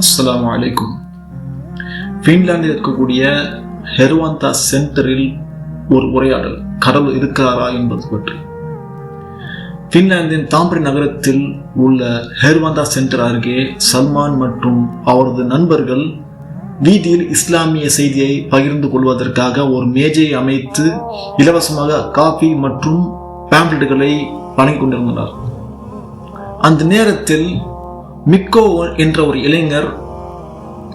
அஸ்லாம் வலைக்கும் ஃபின்லாந்தில் இருக்கக்கூடிய ஹெர்வாந்தா சென்டரில் ஒரு உரையாடல் கடவுள் இருக்கிறாரா என்பது பற்றி. ஃபின்லாந்தின் தாம்பரி நகரத்தில் உள்ள ஹெர்வாந்தா சென்டர் அருகே சல்மான் மற்றும் அவரது நண்பர்கள் வீதியில் இஸ்லாமிய செய்தியை பகிர்ந்து கொள்வதற்காக ஒரு மேஜை அமைத்து இலவசமாக காபி மற்றும் பேம்ப்ளெட்டுகளை வழங்கிக் கொண்டிருந்தனர். அந்த நேரத்தில் மிக்கோ என்ற ஒரு இளைஞர்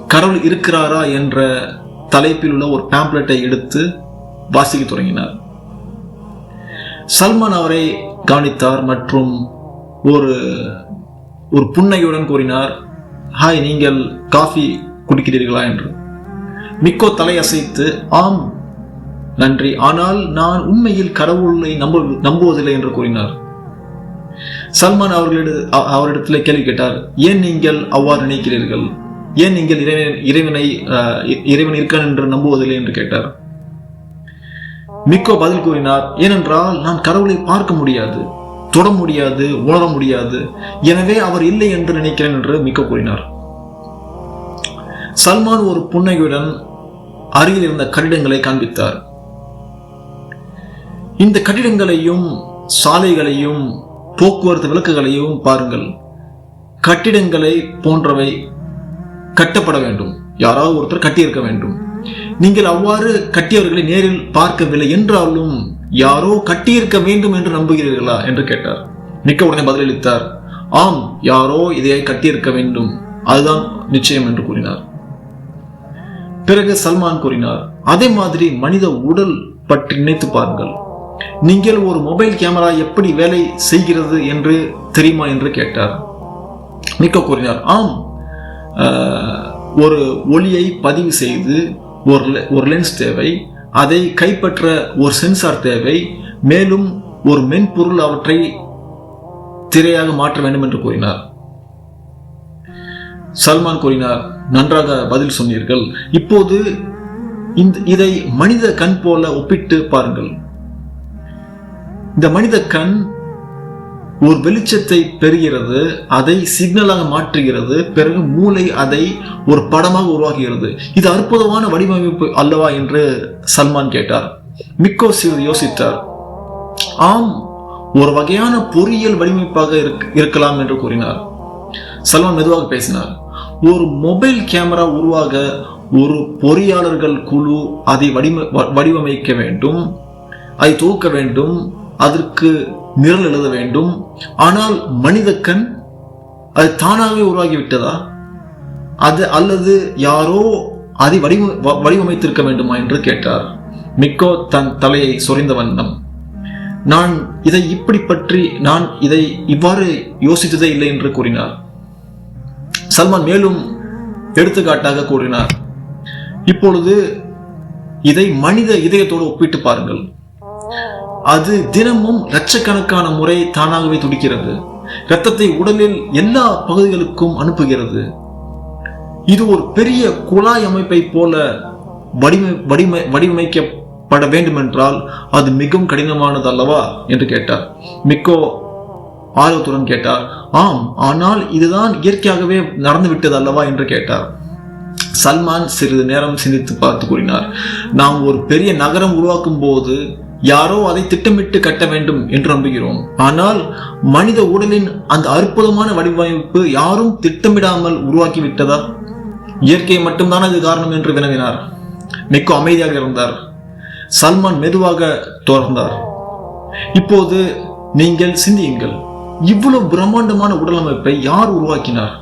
கடவுள் இருக்கிறாரா என்ற தலைப்பில் உள்ள ஒரு பேம்ப்ளெட்டை எடுத்து வாசிக்க தொடங்கினார். சல்மான் அவரை கவனித்தார் மற்றும் ஒரு ஒரு புன்னையுடன் கூறினார் ஹாய் நீங்கள் காஃபி குடிக்கிறீர்களா? என்று. மிக்கோ தலையசைத்து ஆம் நன்றி. ஆனால் நான் உண்மையில் கடவுளை நம்ப நம்புவதில்லை என்று கூறினார். சல்மான் அவர்களிட அவரிடத்தில் கேள்வி கேட்டார் ஏன் நீங்கள் அவ்வாறு நினைக்கிறீர்கள்? ஏன் நீங்கள் இறைவன் இறைவனை இறைவன் இருக்கான் என்று நம்புவதில்லை? என்று கேட்டார். மிக்கோ பதில் கூறினார் ஏனென்றால் நான் கடவுளை பார்க்க முடியாது தொட முடியாது உணர முடியாது. எனவே அவர் இல்லை என்று நினைக்கிறேன் என்று மிக்கோ கூறினார். சல்மான் ஒரு புன்னகையுடன் அருகில் இருந்த கட்டிடங்களை காண்பித்தார். இந்த கட்டிடங்களையும் சாலைகளையும் போக்குவரத்து விளக்குகளையும் பாருங்கள். கட்டிடங்களை போன்றவை கட்டப்பட வேண்டும். யாராவது ஒருத்தர் கட்டியிருக்க வேண்டும். நீங்கள் அவ்வாறு கட்டியவர்களை நேரில் பார்க்கவில்லை என்றாலும் யாரோ கட்டியிருக்க வேண்டும் என்று நம்புகிறீர்களா என்று கேட்டார். மிக்க உடனே பதிலளித்தார். ஆம் யாரோ இதை கட்டியிருக்க வேண்டும். அதுதான் நிச்சயம் என்று கூறினார். பிறகு சல்மான் கூறினார் அதே மாதிரி மனித உடல் பற்றி நினைத்து பாருங்கள். நீங்கள் ஒரு மொபைல் கேமரா எப்படி வேலை செய்கிறது என்று தெரியுமா என்று கேட்டார். மிக்க கூறினார் ஆம். ஒரு ஒளியை பதிவு செய்து ஒரு ஒரு லென்ஸ் தேவை. அதை கைப்பற்ற ஒரு சென்சார் தேவை. மேலும் ஒரு மென்பொருள் அவற்றை திரையாக மாற்ற வேண்டும் என்று கூறினார். சல்மான் கூறினார் நன்றாக பதில் சொன்னீர்கள். இப்போது இந்த இதை மனித கண் போல ஒப்பிட்டு பாருங்கள். இந்த மனித கண் ஒரு வெளிச்சத்தை பெறுகிறது அதை சிக்னலாக மாற்றுகிறது பிறகு மூளை அதை ஒரு படமாக உருவாக்குகிறது. இது அற்புதமான வடிவமைப்பு அல்லவா என்று சல்மான் கேட்டார். மிக்கோ சிறிது யோசித்தார். ஆம் ஒரு வகையான பொறியியல் வடிவமைப்பாக இருக்கலாம் என்று கூறினார். சல்மான் மெதுவாக பேசினார். ஒரு மொபைல் கேமரா உருவாக ஒரு பொறியாளர்கள் குழு அதை வடிவமைக்க வேண்டும் அதை தூக்க வேண்டும் அதற்கு நிரல் எழுத வேண்டும். ஆனால் மனித கண் அது தானாகவே உருவாகிவிட்டதா? அது அல்லது யாரோ அதை வடிவ வடிவமைத்திருக்க வேண்டுமா என்று கேட்டார். மிக்கோ தன் தலையை சொரிந்த வண்ணம். நான் இதை இப்படி பற்றி நான் இதை இவ்வாறு யோசித்ததே இல்லை என்று கூறினார். சல்மான் மேலும் எடுத்துக்காட்டாக கூறினார். இப்பொழுது இதை மனித இதயத்தோடு ஒப்பிட்டு பாருங்கள். அது தினமும் லட்சக்கணக்கான முறை தானாகவே துடிக்கிறது. இரத்தத்தை உடலில் எல்லா பகுதிகளுக்கும் அனுப்புகிறது. இது ஒரு பெரிய குழாய் அமைப்பை போல வடிவமை வடிமை வடிவமைக்கப்பட வேண்டுமென்றால் அது மிகவும் கடினமானது அல்லவா என்று கேட்டார். மிக்கோ ஆர்வத்துடன் கேட்டார். ஆம் ஆனால் இதுதான் இயற்கையாகவே நடந்துவிட்டது அல்லவா என்று கேட்டார். சல்மான் சிறிது நேரம் சிந்தித்து பார்த்து கூறினார். நாம் ஒரு பெரிய நகரம் உருவாக்கும் போது யாரோ அதை திட்டமிட்டு கட்ட வேண்டும் என்று நம்புகிறோம். ஆனால் மனித உடலின் அந்த அற்புதமான வடிவமைப்பு யாரும் திட்டமிடாமல் உருவாக்கி விட்டதா இயற்கை மட்டும்தான் அது காரணம் என்று வினவினார். மிக்க அமைதியாக இருந்தார். சல்மான் மெதுவாக தொடர்ந்தார். இப்போது நீங்கள் சிந்தியுங்கள். இவ்வளவு பிரம்மாண்டமான உடலமைப்பை யார் உருவாக்கினார்?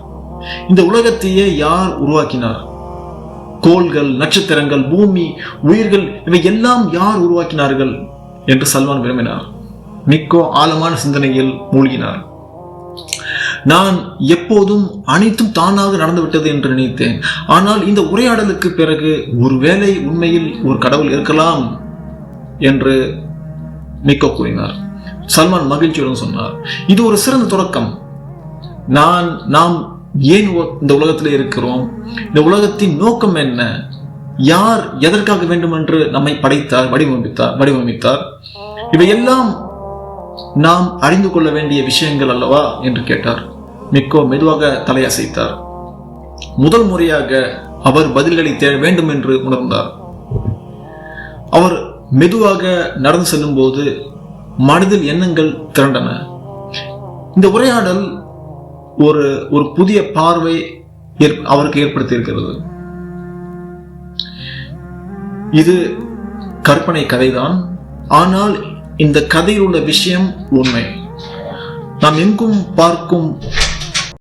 இந்த உலகத்தையே யார் உருவாக்கினார்? கோள்கள் நட்சத்திரங்கள் பூமி உயிர்கள் இவை எல்லாம் யார் உருவாக்கினார்கள் என்று சல்மான் விரும்பினார். மிக்கோ ஆழமான சிந்தனையில் மூழ்கினார். நான் எப்போதும் அனைத்தும் தானாக நடந்துவிட்டது என்று நினைத்தேன். ஆனால் இந்த உரையாடலுக்கு பிறகு ஒருவேளை உண்மையில் ஒரு கடவுள் இருக்கலாம் என்று மிக்கோ கூறினார். சல்மான் மகிழ்ச்சியுடன் சொன்னார். இது ஒரு சிறந்த தொடக்கம். நான் நாம் ஏன் இந்த உலகத்தில் இருக்கிறோம்? இந்த உலகத்தின் நோக்கம் என்ன? யார் எதற்காக வேண்டும் என்று நம்மை படைத்தார் வடிவமைத்தார் வடிவமைத்தார்? இவையெல்லாம் நாம் அறிந்து கொள்ள வேண்டிய விஷயங்கள் அல்லவா? என்று கேட்டார். மிக்கோ மெதுவாக தலையசைத்தார். முதல் முறையாக அவர் பதில்களை தேட வேண்டும் என்று உணர்ந்தார். அவர் மெதுவாக நடந்து செல்லும் போது மனதில் எண்ணங்கள் திரண்டன. இந்த உரையாடல் ஒரு ஒரு புதிய பார்வை ஏற்- அவருக்கு ஏற்படுத்தியிருக்கிறது. இது கற்பனை கதைதான். ஆனால் இந்த கதையில் உள்ள விஷயம் உண்மை. நாம் எங்கும் பார்க்கும்